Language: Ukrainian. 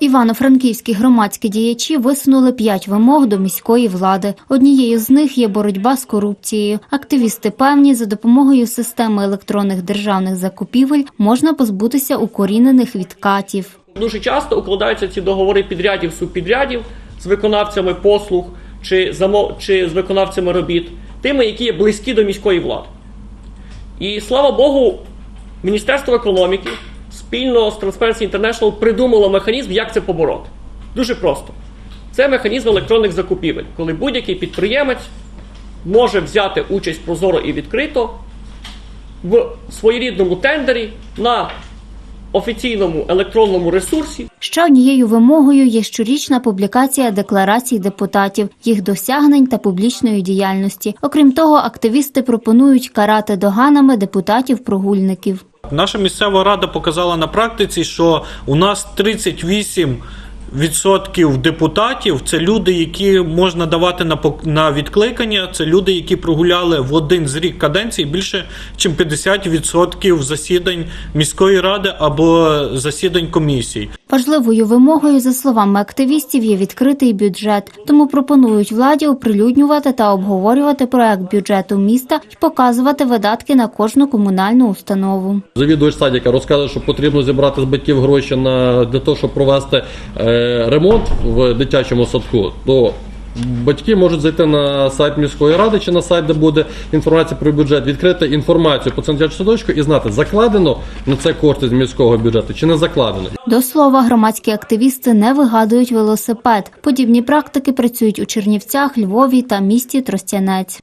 Івано-франківські громадські діячі висунули п'ять вимог до міської влади. Однією з них є боротьба з корупцією. Активісти певні, за допомогою системи електронних державних закупівель можна позбутися укорінених відкатів. Дуже часто укладаються ці договори підрядів субпідрядів з виконавцями послуг чи замо... чи з виконавцями робіт, тими, які є близькі до міської влади. І слава Богу, Міністерство економіки спільно з Transparency International придумало механізм, як це побороти. Дуже просто. Це механізм електронних закупівель, коли будь-який підприємець може взяти участь прозоро і відкрито в своєрідному тендері на офіційному електронному ресурсі Ще однією вимогою є щорічна публікація декларацій депутатів, їх досягнень та публічної діяльності. Окрім того, активісти пропонують карати доганами депутатів-прогульників. Наша місцева рада показала на практиці, що у нас 38 Відсотків депутатів це люди, які можна давати на пок- на відкликання. Це люди, які прогуляли в один з рік каденції більше, ніж 50% засідань міської ради або засідань комісій. Важливою вимогою, за словами активістів, є відкритий бюджет. Тому пропонують владі оприлюднювати та обговорювати проект бюджету міста і показувати видатки на кожну комунальну установу. Завідувач садика розказує, що потрібно зібрати з батьків гроші на для того, щоб провести е, ремонт в дитячому садку. То батьки можуть зайти на сайт міської ради чи на сайт, де буде інформація про бюджет, відкрити інформацію по цьому садочку і знати, закладено на це кошти з міського бюджету чи не закладено. До слова, громадські активісти не вигадують велосипед. Подібні практики працюють у Чернівцях, Львові та місті Тростянець.